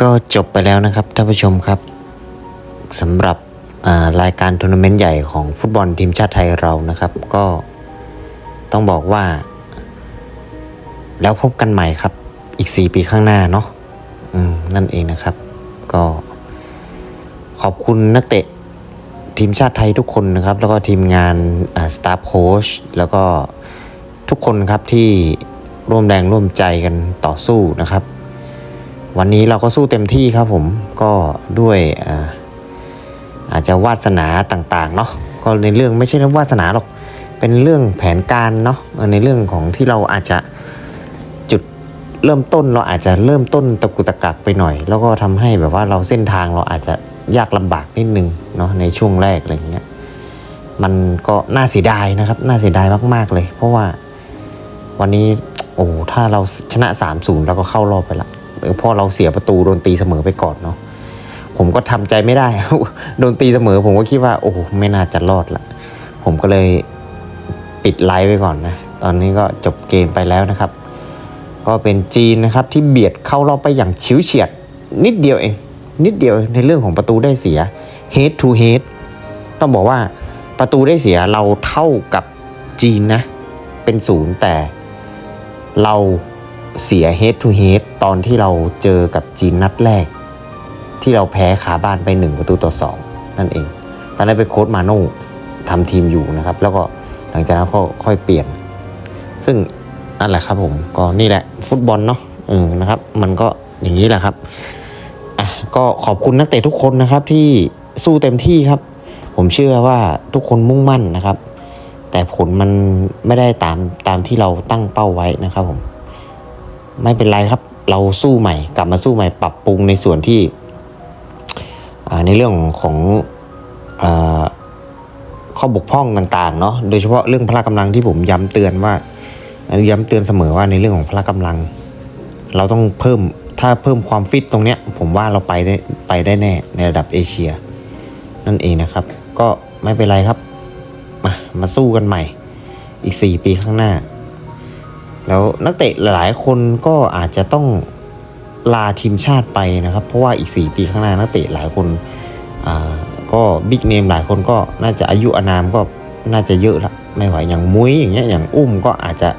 ก็จบไปแล้วนะครับท่านผู้ชมครับสำหรับรายการทัวร์นาเมนต์ใหญ่ของฟุตบอลทีมชาติไทยเรานะครับ ก็ต้องบอกว่า แล้วพบกันใหม่ครับ อีก 4 ปีข้างหน้าเนาะนั่นเองนะครับ ก็ขอบคุณนักเตะทีมชาติไทยทุกคนนะครับ แล้วก็ทีมงานสตาฟโค้ชแล้วก็ทุกคนครับที่ร่วมแรงร่วมใจกันต่อสู้นะครับ วันนี้เราก็สู้เต็มที่ครับผมก็ด้วยอาจจะวาสนาต่างๆเนาะก็ในเรื่องไม่ใช่เรื่องวาสนาหรอกเป็นเรื่องแผนการเนาะในเรื่องของที่เราอาจจะจุดเริ่มต้นเราอาจจะเริ่มต้นตะกุตะกักไปหน่อย แล้วก็ทำให้แบบว่าเราเส้นทางเราอาจจะยากลำบากนิดนึงเนาะในช่วงแรกอะไรเงี้ยมันก็น่าเสียดายนะครับน่าเสียดายมาก ๆเลย เพราะว่าวันนี้โอ้ถ้าเราชนะ 3-0เราก็เข้ารอบไปละ พอเราเสียประตูโดนตีเสมอไปก่อนเนาะผมก็ทำใจไม่ได้โดนตีเสมอ ผมก็คิดว่า โอ้ไม่น่าจะรอดละผมก็เลยปิดไลฟ์ไปก่อนนะ ตอนนี้ก็จบเกมไปแล้วนะครับ ก็เป็นจีนนะครับที่เบียดเข้ารอบไปอย่างชิวเฉียด นิดเดียวเอง นิดเดียวในเรื่องของประตูได้เสีย head to head ต้องบอกว่าประตูได้เสียเราเท่ากับจีนนะ เป็นศูนย์แต่เรา เสีย head to head ตอนที่เราเจอกับจีนนัดแรก ที่เราแพ้ขาบ้านไป 1 ประตูต่อ 2 นั่นเอง ตอนนั้นเป็นโค้ดมาโน่ทำทีมอยู่นะครับ แล้วก็หลังจากนั้นก็ค่อยเปลี่ยน ซึ่งนั่นแหละครับผมก็นี่แหละฟุตบอลเนาะเออนะครับ มันก็อย่างนี้แหละครับอะก็ขอบคุณนักเตะทุกคนนะครับที่สู้เต็มที่ครับ ผมเชื่อว่าทุกคนมุ่งมั่นนะครับ แต่ผลมันไม่ได้ตามตามที่เราตั้งเป้าไว้นะครับผม ไม่เป็นไรครับ เราสู้ใหม่ กลับมาสู้ใหม่ปรับปรุงในส่วนที่ในเรื่องของอข้อบกพร่องต่างๆเนาะโดยเฉพาะเรื่องพละกำลังที่ผมย้ำเตือนว่าย้ำเตือนเสมอว่าในเรื่องของพละกำลัง เราต้องเพิ่มถ้าเพิ่มความฟิตตรงเนี้ย ผมว่าเราไปได้ไปได้แน่ในระดับเอเชีย นั่นเองนะครับ ก็ไม่เป็นไรครับ มามาสู้กันใหม่ อีก 4 ปีข้างหน้า แล้วนักเตะหลายคนก็อาจจะต้องลาทีมชาติไปนะครับ เพราะว่าอีก 4 ปีข้างหน้านักเตะหลายคนก็บิ๊กเนมหลายคนก็น่าจะอายุอานามก็น่าจะเยอะละไม่ไหวอย่างมุ้ยอย่างเงี้ยอย่างอุ้มก็อาจจะ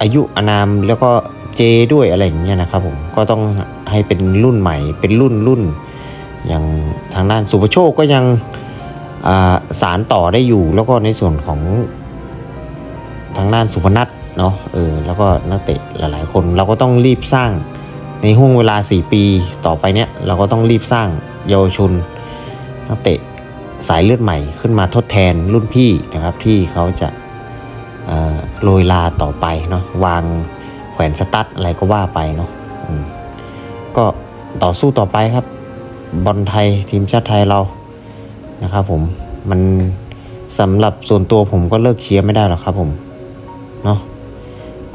อายุอานามแล้วก็เจด้วยอะไรอย่างเงี้ยนะครับผมก็ต้องให้เป็นรุ่นใหม่เป็นรุ่นรุ่นอย่างทางด้านสุภโชคก็ยังสารต่อได้อยู่ แล้วก็ในส่วนของ ทางด้านสุพนัทเนาะเออแล้วก็นักเตะหลายๆ คนเราก็ต้องรีบสร้างในห่วงเวลา 4 ปีต่อไปเนี้ยเราก็ต้องรีบสร้างเยาวชนนักเตะสายเลือดใหม่ขึ้นมาทดแทนรุ่นพี่นะครับที่เขาจะโรยลาต่อไปเนาะวางแขวนสตั๊ดอะไรก็ว่าไปเนาะก็ต่อสู้ต่อไปครับ บอลไทยทีมชาติไทยเรานะครับผมมันสำหรับส่วนตัวผมก็เลิกเชียร์ไม่ได้หรอกครับผม เนาะ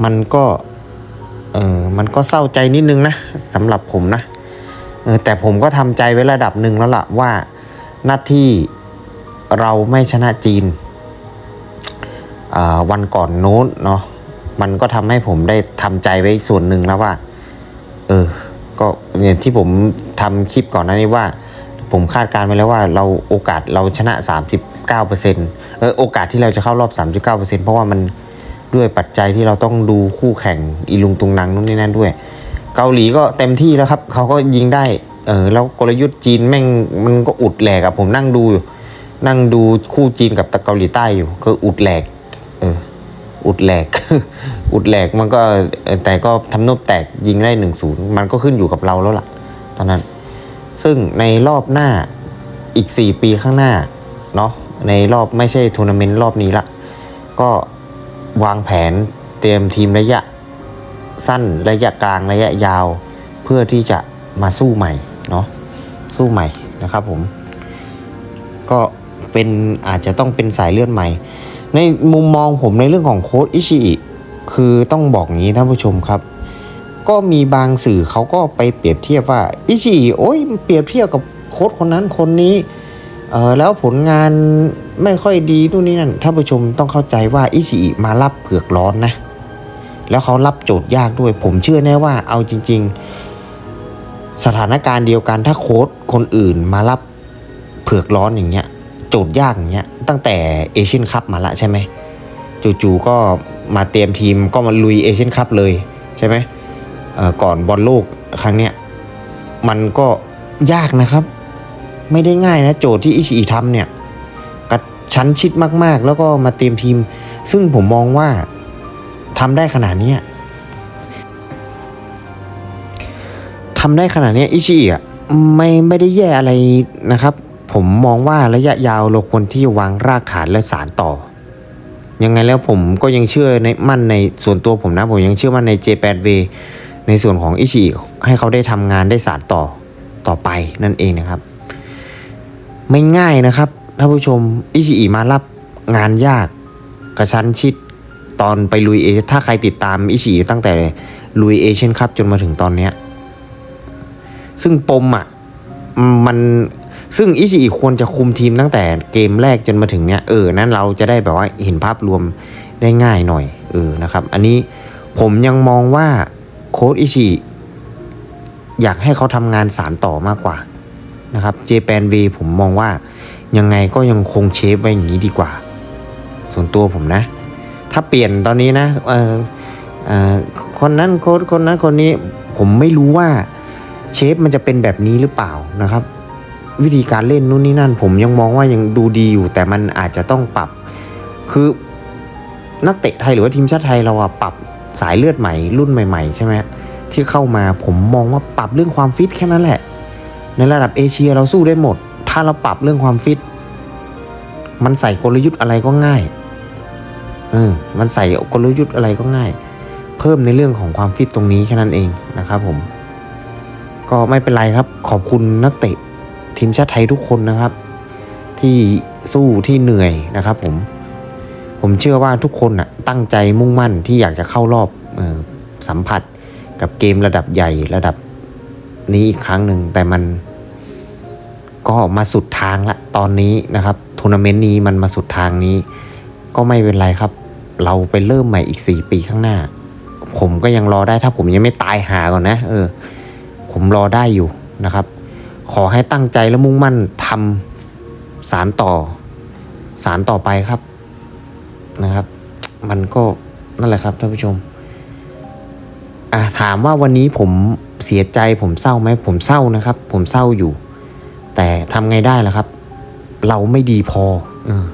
มันก็เออมันก็เศร้าใจนิดนึงนะสำหรับผมนะเออแต่ผมก็ทำใจไว้ระดับหนึ่งแล้วล่ะว่าหน้าที่เราไม่ชนะจีนวันก่อนโน้นเนาะมันก็ทำให้ผมได้ทำใจไว้ส่วนหนึ่งแล้วว่า เออก็เนี่ยที่ผมทำคลิปก่อนหน้านี้ว่า ผมคาดการณ์ไว้แล้วว่าเราโอกาสเราชนะ 39%เออโอกาสที่เราจะเข้ารอบ 39%เพราะว่ามัน ด้วยปัจจัยที่เราต้องดูคู่แข่งอีลุงตุงนังนู่นนี่นั่นด้วย เกาหลีก็เต็มที่แล้วครับเขาก็ยิงได้เออแล้วกลยุทธ์จีนแม่งมันก็อุดแหลกอะผมนั่งดูอยู่นั่งดูคู่จีนกับตะเกาหลีใต้อยู่ ก็อุดแหลกเอออุดแหลก อุดแหลกมันก็แต่ก็ทำนบแตกยิงได้หนึ่งศูนย์มันก็ขึ้นอยู่กับเราแล้วล่ะ ตอนนั้น ซึ่งในรอบหน้าอีก 4 ปีข้างหน้าเนาะในรอบไม่ใช่ทัวร์นาเมนต์รอบนี้ละก็ วางแผนเตรียมทีมระยะสั้นระยะกลางระยะยาว เพื่อที่จะมาสู้ใหม่เนาะสู้ใหม่นะครับผม ก็เป็นอาจจะต้องเป็นสายเลือดใหม่ ในมุมมองผมในเรื่องของโค้ดอิชิอิคือต้องบอกงี้ท่านผู้ชมครับ ก็มีบางสื่อเขาก็ไปเปรียบเทียบว่าอิชิอิโอ้ยเปรียบเทียบกับโค้ดคนนั้นคนนี้ เออแล้วผลงานไม่ค่อยดีนู่นนี่นั่นท่านผู้ชมต้องเข้าใจว่าอิชิอิมารับเผือกร้อนนะ แล้วเขารับโจทย์ยากด้วย ผมเชื่อแน่ว่าเอาจริง ๆ สถานการณ์เดียวกันถ้าโค้ชคนอื่นมารับเผือกร้อนอย่างเงี้ย โจทย์ยากอย่างเงี้ยตั้งแต่เอเชียนคัพมาละใช่ไหมจู่ๆก็มาเตรียมทีมก็มาลุยเอเชียนคัพเลยใช่ไหมเออก่อนบอลโลกครั้งเนี้ยมันก็ยากนะครับ ไม่ได้ง่ายนะโจทย์ที่อิชิอิทำเนี่ยกระชั้นชิดมากๆ แล้วก็มาเตรียมทีม ซึ่งผมมองว่าทำได้ขนาดนี้ทำได้ขนาดนี้อิชิอิอะไม่ไม่ได้แย่อะไรนะครับ ผมมองว่าระยะยาวเราควรที่จะวางรากฐานและสารต่อ ยังไงแล้วผมก็ยังเชื่อในมั่นในส่วนตัวผมนะ ผมยังเชื่อมั่นใน J8V ในส่วนของอิชิให้เขาได้ทำงานได้สารต่อต่อไปนั่นเองนะครับ ไม่ง่ายนะครับท่านผู้ชมอิชิมารับงานยากกระชั้นชิดตอนไปลุยเอถ้าใครติดตามอิชิตั้งแต่ลุยเอเชียนคัพจนมาถึงตอนเนี้ยซึ่งปมอะมันซึ่งอิชิควรจะคุมทีมตั้งแต่เกมแรกจนมาถึงเนี้ยเออนั้นเราจะได้แบบว่าเห็นภาพรวมได้ง่ายหน่อยเออนะครับ อันนี้ผมยังมองว่าโค้ดอิชิอยากให้เขาทำงานสารต่อมากกว่า นะครับเจแปนวีผมมองว่ายังไงก็ยังคงเชฟไว้อย่างนี้ดีกว่า ส่วนตัวผมนะ ถ้าเปลี่ยนตอนนี้นะเออเออคนนั้นโค้ดคนนั้นคนนี้ผมไม่รู้ว่าเชฟมันจะเป็นแบบนี้หรือเปล่านะครับ วิธีการเล่นนู่นนี่นั่น ผมยังมองว่ายังดูดีอยู่ แต่มันอาจจะต้องปรับ คือนักเตะไทยหรือว่าทีมชาติไทยเราอะปรับสายเลือดใหม่รุ่นใหม่ ๆ ใช่ไหมที่เข้ามาผมมองว่าปรับเรื่องความฟิตแค่นั้นแหละ ในระดับเอเชียเราสู้ได้หมด ถ้าเราปรับเรื่องความฟิต มันใส่กลยุทธ์อะไรก็ง่ายเออมันใส่กลยุทธ์อะไรก็ง่าย เพิ่มในเรื่องของความฟิตตรงนี้แค่นั้นเองนะครับผมก็ไม่เป็นไรครับขอบคุณนักเตะทีมชาติไทยทุกคนนะครับ ที่สู้ที่เหนื่อยนะครับผมผมเชื่อว่าทุกคนน่ะตั้งใจมุ่งมั่นที่อยากจะเข้ารอบออสัมผัสกับเกมระดับใหญ่ระดับ นี้อีกครั้งหนึ่งแต่มันก็มาสุดทางละตอนนี้นะครับทัวร์นาเมนต์นี้มันมาสุดทางนี้ ก็ไม่เป็นไรครับ เราไปเริ่มใหม่อีก 4 ปีข้างหน้า ผมก็ยังรอได้ถ้าผมยังไม่ตายหาก่อนนะ เออ ผมรอได้อยู่นะครับ ขอให้ตั้งใจและมุ่งมั่นทำสารต่อ สารต่อไปครับนะครับ มันก็นั่นแหละครับท่านผู้ชมอะถามว่าวันนี้ผม เสียใจผมเศร้าไหมผมเศร้านะครับ ผมเศร้าอยู่ แต่ทำไงได้ล่ะครับ เราไม่ดีพอออ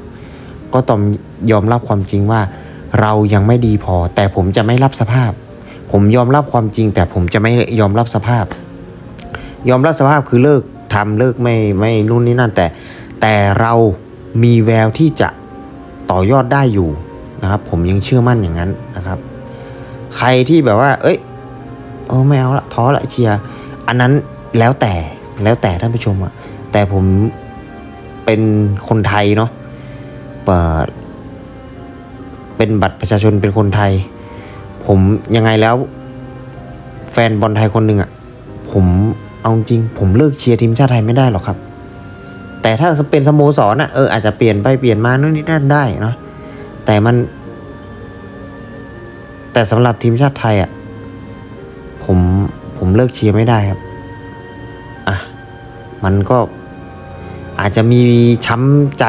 ก็ต้องยอมรับความจริงว่า เรายังไม่ดีพอ แต่ผมจะไม่รับสภาพ ผมยอมรับความจริง แต่ผมจะไม่ยอมรับสภาพ ยอมรับสภาพคือเลิกทำเลิกไม่ไม่นู่นนี่นั่น แต่แต่เรามีแววที่จะต่อยอดได้อยู่นะครับ ผมยังเชื่อมั่นอย่างนั้นนะครับ ใครที่แบบว่า เอ้ย เออไม่เอาละท้อละเชียร์อันนั้นแล้วแต่แล้วแต่ท่านผู้ชมอะแต่ผมเป็นคนไทยเนาะเปิดเป็นบัตรประชาชนเป็นคนไทย ผมยังไงแล้ว แฟนบอลไทยคนหนึ่งอะผมเอาจริง ผมเลิกเชียร์ทีมชาติไทยไม่ได้หรอกครับ แต่ถ้าเป็นสโมสรอะเอออาจจะเปลี่ยนไปเปลี่ยนมานู่นนี่นั่นได้เนาะแต่มัน แต่สำหรับทีมชาติไทยอะ ผมผมเลิกเชียร์ไม่ได้ครับ อะ มันก็อาจจะมีช้ำใจ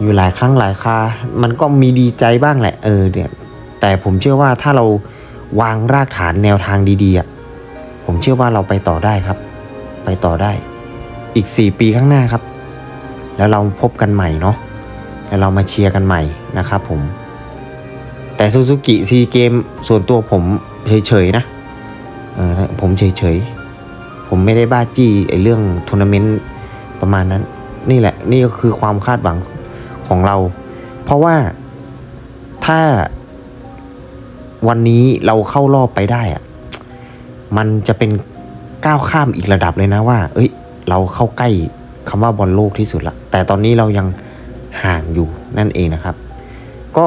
อยู่หลายครั้งหลายคา มันก็มีดีใจบ้างแหละ เออเนี่ย แต่ผมเชื่อว่าถ้าเราวางรากฐานแนวทางดีๆอะ ผมเชื่อว่าเราไปต่อได้ครับ ไปต่อได้ อีก 4 ปีข้างหน้าครับ แล้วเราพบกันใหม่เนาะ แล้วเรามาเชียร์กันใหม่นะครับผม แต่ซูซูกิซีเกมส่วนตัวผมเฉยๆนะ เออผมเฉยๆ ผมไม่ได้บ้าจี้ไอ้เรื่องทัวร์นาเมนต์ประมาณนั้น นี่แหละ นี่ก็คือความคาดหวังของเรา เพราะว่าถ้าวันนี้เราเข้ารอบไปได้อะมันจะเป็นก้าวข้ามอีกระดับเลยนะว่า เอ้ย เราเข้าใกล้คำว่าบอลโลกที่สุดละ แต่ตอนนี้เรายังห่างอยู่นั่นเองนะครับ ก็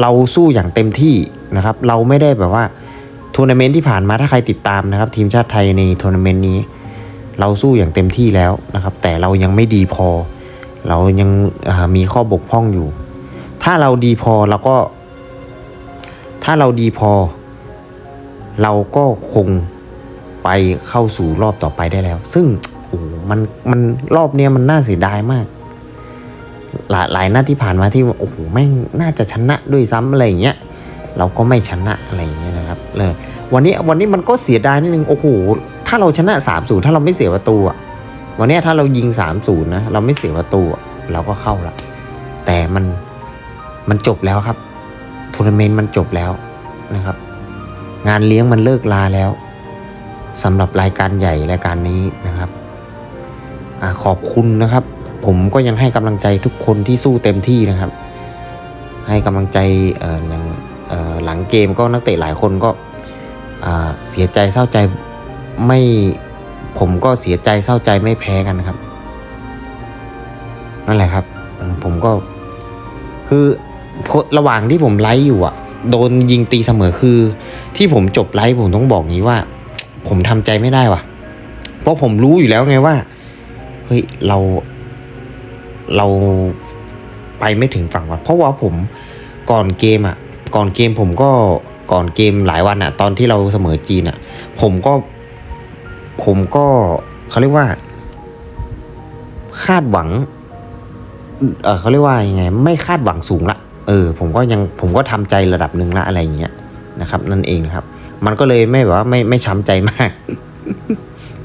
เราสู้อย่างเต็มที่นะครับ เราไม่ได้แบบว่า ทัวร์นาเมนต์ที่ผ่านมาถ้าใครติดตามนะครับ ทีมชาติไทยในทัวร์นาเมนต์นี้ เราสู้อย่างเต็มที่แล้วนะครับ แต่เรายังไม่ดีพอ เรายังมีข้อบกพร่องอยู่ ถ้าเราดีพอเราก็ ถ้าเราดีพอ เราก็คงไปเข้าสู่รอบต่อไปได้แล้ว ซึ่งโอ้มันมันรอบเนี้ยมันน่าเสียดายมาก หลายหลายนัดที่ผ่านมาที่โอ้โหแม่งน่าจะชนะด้วยซ้ำอะไรอย่างเงี้ยเราก็ไม่ชนะอะไรอย่างเงี้ยนะครับเลย วันนี้วันนี้มันก็เสียดายนิดนึงโอ้โหถ้าเราชนะ3 0ถ้าเราไม่เสียประตูอะวันนี้ถ้าเรายิง3 0นย์นะเราไม่เสียประตูเราก็เข้าละแต่มันมันจบแล้วครับทัวร์นาเมนต์มันจบแล้วนะครับ งานเลี้ยงมันเลิกลาแล้วสำหรับรายการใหญ่รายการนี้นะครับอขอบคุณนะครับ ผมก็ยังให้กำลังใจทุกคนที่สู้เต็มที่นะครับ ให้กำลังใจหลังเกมก็นักเตะหลายคนก็ เสียใจเศร้าใจไม่ผมก็เสียใจเศร้าใจไม่แพ้กันนะครับ นั่นแหละครับ ผมก็คือระหว่างที่ผมไลฟ์อยู่อะ โดนยิงตีเสมอคือ ที่ผมจบไลฟ์ผมต้องบอกงี้ว่า ผมทำใจไม่ได้ว่ะ เพราะผมรู้อยู่แล้วไงว่าเฮ้ยเราเราไปไม่ถึงฝั่งก่อนเพราะว่าผมก่อนเกมอะ ก่อนเกมผมก็ ก่อนเกมหลายวันอะตอนที่เราเสมอจีนอะผมก็ ผมก็เขาเรียกว่า คาดหวังเออเขาเรียกว่ายังไง ไม่คาดหวังสูงละเออ ผมก็ยังผมก็ทำใจระดับหนึ่งละอะไรอย่างเงี้ยนะครับ นั่นเองนะครับ มันก็เลยไม่แบบว่าไม่ไม่ช้ำใจมาก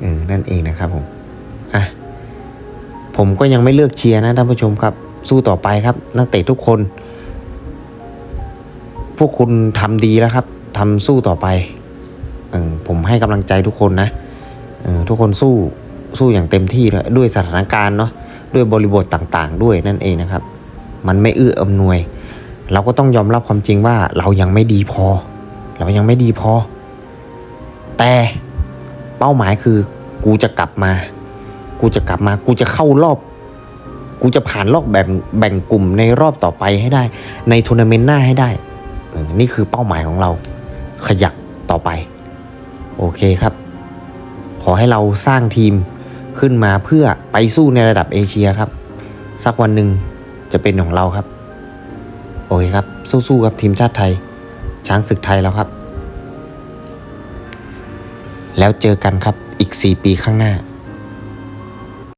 เออนั่นเองนะครับผมอะผมก็ยังไม่เลือกเชียร์นะท่านผู้ชมครับ สู้ต่อไปครับ นักเตะทุกคน พวกคุณทำดีแล้วครับทำสู้ต่อไปออผมให้กำลังใจทุกคนนะออทุกคนสู้สู้อย่างเต็มที่เลยด้วยสถานการณ์เนาะด้วยบริบทต่างๆ ด้วยนั่นเองนะครับ มันไม่เอื้ออำนวย เราก็ต้องยอมรับความจริงว่าเรายังไม่ดีพอ เรายังไม่ดีพอ แต่เป้าหมายคือกูจะกลับมา กูจะกลับมา กูจะเข้ารอบ กูจะผ่านรอบแบ่งแบ่งกลุ่มในรอบต่อไปให้ได้ ในทัวร์นาเมนต์หน้าให้ได้ นี่คือเป้าหมายของเราขยักต่อไป โอเคครับ ขอให้เราสร้างทีมขึ้นมาเพื่อไปสู้ในระดับเอเชียครับ สักวันหนึ่งจะเป็นของเราครับ โอเคครับ สู้ๆครับทีมชาติไทย ช้างศึกไทยแล้วครับ แล้วเจอกันครับอีก 4 ปีข้างหน้า